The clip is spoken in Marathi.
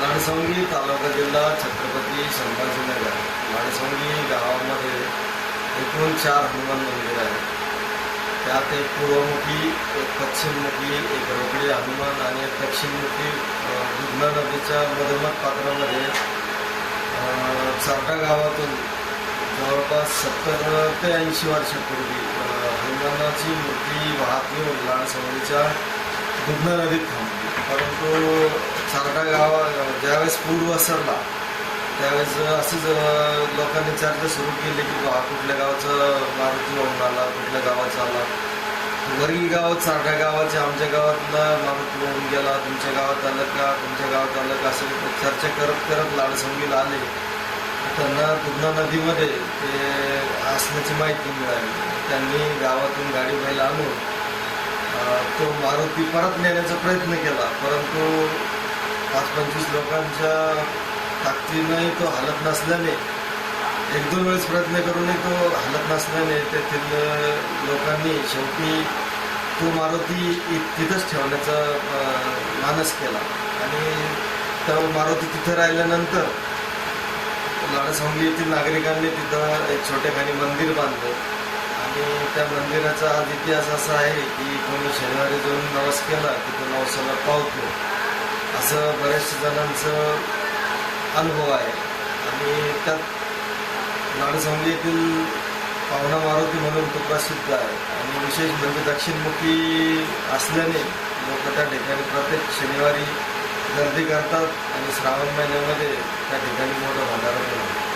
लाडसंगी तालुका जिल्हा छत्रपती संभाजीनगर. लाडसंगी गावामध्ये एकूण चार हनुमान मंदिर आहेत. त्यात एक पूर्वमुखी एक पश्चिममुखी एक रोकडी हनुमान आणि एक दक्षिणमुखी दुधना नदीच्या मधोमध पात्रामध्ये चारटा गावातून जवळपास सत्तर ते ऐंशी वर्षापूर्वी हनुमानाची मूर्ती वाहत येऊन लाडसंगीच्या दुधना नदीत थांबली. परंतु सारखा गावा ज्यावेळेस पूर वसरला त्यावेळेस असंच लोकांनी चर्चा सुरू केली की बा कुठल्या गावाचं मारुती वाहून आला कुठल्या गावाचा आला. वरगी गावात सारख्या गावाचे आमच्या गावातला मारुती वाहून गेला तुमच्या गावात आलं का तुमच्या गावात आलं का असं चर्चा करत करत लाडसंगीला आले. त्यांना दुधना नदीमध्ये ते असण्याची माहिती मिळाली. त्यांनी गावातून गाडी बैल आणून तो मारुती परत नेण्याचा प्रयत्न केला. परंतु पाच पंचवीस लोकांच्या ताकदीनंही तो हलत नसल्याने एक दोन वेळेस प्रयत्न करूनही तो हलत नसल्याने तेथील लोकांनी शेवटी तो मारुती इ- तिथंच ठेवण्याचा मानस केला. आणि त्या मारुती तिथं राहिल्यानंतर लाडसंगी येथील नागरिकांनी तिथं एक छोटेखानी मंदिर बांधलं. आणि त्या मंदिराचा आज इतिहास असा आहे की कोणी शनिवारी जाऊन नवस केला तिथं नवसाला पावतो. असं बऱ्याचशा जणांचं अनुभव आहे. आणि त्यात लाडसंगी येथील पाहुणा मारुती म्हणून तो प्रसिद्ध आहे. आणि विशेष म्हणजे दक्षिणमुखी असल्याने लोक त्या ठिकाणी प्रत्येक शनिवारी गर्दी करतात आणि श्रावण महिन्यामध्ये त्या ठिकाणी मोठं भंडारा पण होतं